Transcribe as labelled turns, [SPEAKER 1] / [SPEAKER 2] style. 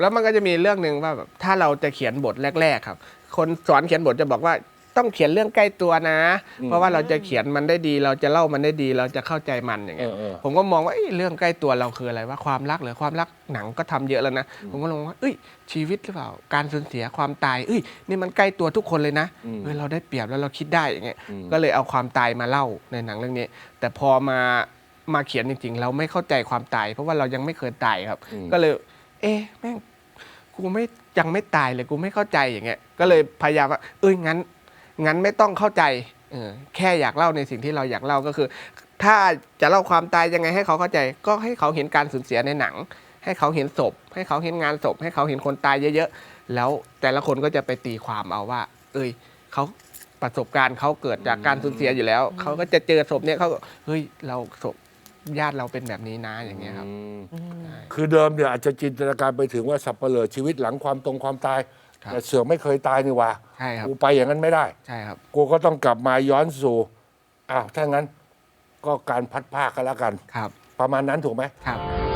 [SPEAKER 1] แล้วมันก็จะมีเรื่องหนึ่งว่าแบบถ้าเราจะเขียนบทแรก ๆ ครับ คนสอนเขียนบทจะบอกว่าต้องเขียนเรื่องใกล้ตัวนะ เพราะว่าเราจะเขียนมันได้ดี เราจะเล่ามันได้ดี เราจะเข้าใจมันอย่างเงี้ย
[SPEAKER 2] เออเออ
[SPEAKER 1] ผมก็มองว่าเอ้ยเรื่องใกล้ตัวเราคืออะไรว่าความรักหรือความรักหนังก็ทำเยอะแล้วนะ ผมก็ลองว่าเอ้ยชีวิตหรือเปล่า การสูญเสียความตาย เอ้ยนี่มันใกล้ตัวทุกคนเลยนะ
[SPEAKER 2] อืม
[SPEAKER 1] เออเราได้เปรียบแล้วเราคิดได้อย่างเงี้ย
[SPEAKER 2] อืม
[SPEAKER 1] ก็เลยเอาความตายมาเล่าในหนังเรื่องนี้ แต่พอมามาเขียนจริงๆ เราไม่เข้าใจความตาย เพราะว่าเรายังไม่เคยตายครับ ก็เลย เอ๊ะแม่งกูไม่ยังไม่ตายเลยกูไม่เข้าใจอย่างเงี้ยก็เลยพยายามว่า เอ้ยงั้น งั้นไม่ต้องเข้าใจเออแค่อยากเล่าในสิ่งที่เราอยากเล่าก็คือ ถ้าจะเล่าความตายยังไงให้เขาเข้าใจ ก็ให้เขาเห็นการสูญเสียในหนัง ให้เขาเห็นศพ ให้เขาเห็นงานศพ ให้เขาเห็นคนตายเยอะๆแล้วแต่ละคนก็จะไปตีความเอาว่า เอ้ยเขาประสบการณ์เขาเกิดจากการสูญเสียอยู่แล้ว เขาก็จะเจอศพเนี่ยเขาก็เฮ้ยเราศพญาติเราเป็นแบบนี้นะอย่างเงี้ยครับ
[SPEAKER 2] คือเดิมเนี่ยอาจจะจินตนาการไปถึงว่าสับเปลือชีวิตหลังความตรงความตาย
[SPEAKER 1] ครับ
[SPEAKER 2] แต่เสือกไม่เคยตายนี่หว่า
[SPEAKER 1] ใช่ครับ
[SPEAKER 2] กูไปอย่างนั้นไม่ได้
[SPEAKER 1] ใช่ครับ
[SPEAKER 2] กูก็ต้องกลับมาย้อนสู่อ้าวถ้างั้นก็การพัดภาคกันแล้วกัน
[SPEAKER 1] ครับ
[SPEAKER 2] ประมาณนั้นถูกไหม
[SPEAKER 1] ครับ